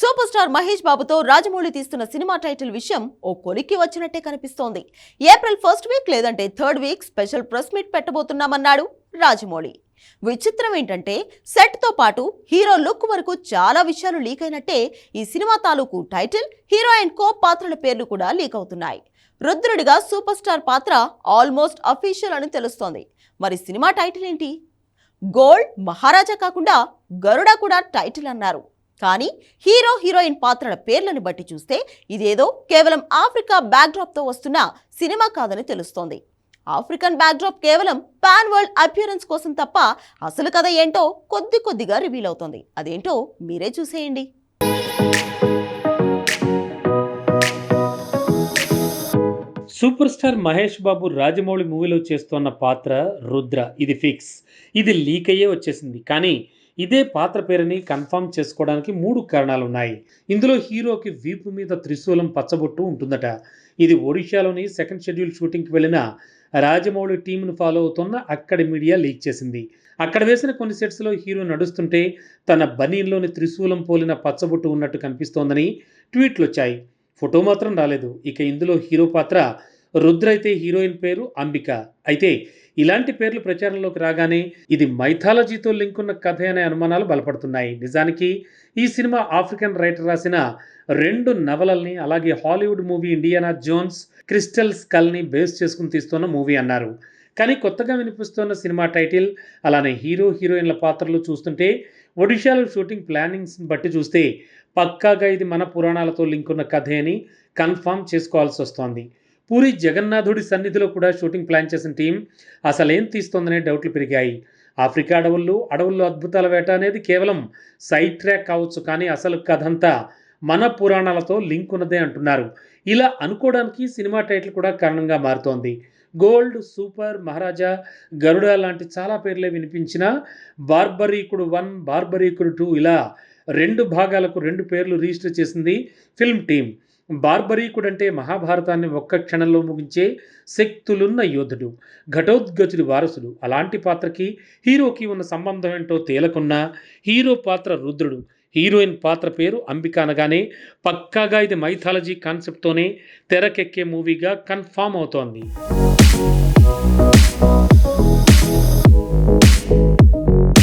Super star Mahesh బాబుతో రాజమౌళి తీస్తున్న cinema title విషయం ఓ కొలిక్కి వచ్చినట్టే కనిపిస్తోంది. ఏప్రిల్ ఫస్ట్ వీక్ లేదంటే third week special press meet పెట్టబోతున్నామన్నాడు Rajamouli. విచిత్రం ఏంటంటే సెట్తో పాటు హీరో లుక్ వరకు చాలా విషయాలు లీక్ అయినట్టే ఈ సినిమా తాలూకు టైటిల్ హీరో అండ్ కో పాత్రల పేర్లు కూడా లీక్ అవుతున్నాయి. రుద్రుడిగా సూపర్ స్టార్ పాత్ర ఆల్మోస్ట్ అఫీషియల్ అని తెలుస్తోంది. మరి సినిమా టైటిల్ ఏంటి? గోల్డ్ మహారాజా కాకుండా గరుడ కూడా టైటిల్ అన్నారు. కానీ హీరో హీరోయిన్ పాత్రల పేర్లను బట్టి చూస్తే ఇదేదో కేవలం ఆఫ్రికా బ్యాక్డ్రాప్తో వస్తున్న సినిమా కాదని తెలుస్తోంది. ఆఫ్రికన్ బ్యాక్డ్రాప్ కేవలం పాన్ వరల్డ్ అపియరెన్స్ కోసం తప్ప అసలు కథ ఏంటో కొద్ది కొద్దిగా రివీల్ అవుతోంది. అదేంటో మీరే చూసేయండి. సూపర్ స్టార్ మహేష్ బాబు రాజమౌళి మూవీలో చేస్తున్న పాత్ర రుద్ర. ఇది ఫిక్స్. ఇది లీక్ అయ్యే వచ్చేసింది. కానీ ఇదే పాత్ర పేరుని కన్ఫర్మ్ చేసుకోవడానికి మూడు కారణాలు ఉన్నాయి. ఇందులో హీరోకి వీపు మీద త్రిశూలం పచ్చబొట్టు ఉంటుందట. ఇది ఒడిషాలోని సెకండ్ షెడ్యూల్ షూటింగ్కి వెళ్ళిన రాజమౌళి టీంను ఫాలో అవుతున్న అక్కడి మీడియా లీక్ చేసింది. అక్కడ వేసిన కొన్ని సెట్స్లో హీరో నడుస్తుంటే తన బనీన్లోని త్రిశూలం పోలిన పచ్చబొట్టు ఉన్నట్టు కనిపిస్తోందని ట్వీట్లు వచ్చాయి. ఫోటో మాత్రం రాలేదు. ఇక ఇందులో హీరో పాత్ర రుద్ర అయితే హీరోయిన్ పేరు అంబిక. అయితే ఇలాంటి పేర్లు ప్రచారంలోకి రాగానే ఇది మైథాలజీతో లింక్ ఉన్న కథ అనే అనుమానాలు బలపడుతున్నాయి. నిజానికి ఈ సినిమా ఆఫ్రికన్ రైటర్ రాసిన రెండు నవలల్ని అలాగే Hollywood movie Indiana Jones crystal స్కల్ని base చేసుకుని తీస్తున్న మూవీ అన్నారు. కానీ కొత్తగా వినిపిస్తున్న సినిమా టైటిల్ అలానే హీరో హీరోయిన్ల పాత్రలు చూస్తుంటే ఒడిషాలో షూటింగ్ ప్లానింగ్స్ బట్టి చూస్తే పక్కాగా ఇది మన పురాణాలతో లింక్ ఉన్న కథే అని కన్ఫామ్ చేసుకోవాల్సి వస్తోంది. పూరి జగన్నాథుడి సన్నిధిలో కూడా షూటింగ్ ప్లాన్ చేసిన టీం అసలేం తీస్తోందనే డౌట్లు పెరిగాయి. ఆఫ్రికా అడవుల్లో అడవుల్లో అద్భుతాల వేట అనేది కేవలం సైడ్ ట్రాక్ కావచ్చు కానీ అసలు కథంతా మన పురాణాలతో లింక్ ఉన్నదే అంటున్నారు. ఇలా అనుకోవడానికి సినిమా టైటిల్ కూడా కారణంగా మారుతోంది. గోల్డ్ సూపర్ మహారాజా గరుడ లాంటి చాలా పేర్లే వినిపించిన బార్బరీకుడు వన్ బార్బరీకుడు టూ ఇలా రెండు భాగాలకు రెండు పేర్లు రిజిస్టర్ చేసింది ఫిల్మ్ టీం. బార్బరీకుడంటే మహాభారతాన్ని ఒక్క క్షణంలో ముగించే శక్తులున్న యోధుడు ఘటోద్గతుడి వారసుడు. అలాంటి పాత్రకి హీరోకి ఉన్న సంబంధం ఏంటో తేలకున్న హీరో పాత్ర రుద్రుడు. హీరోయిన్ పాత్ర పేరు అంబిక అనగానే పక్కాగా ఇది మైథాలజీ కాన్సెప్ట్తోనే తెరకెక్కే మూవీగా కన్ఫామ్ అవుతోంది.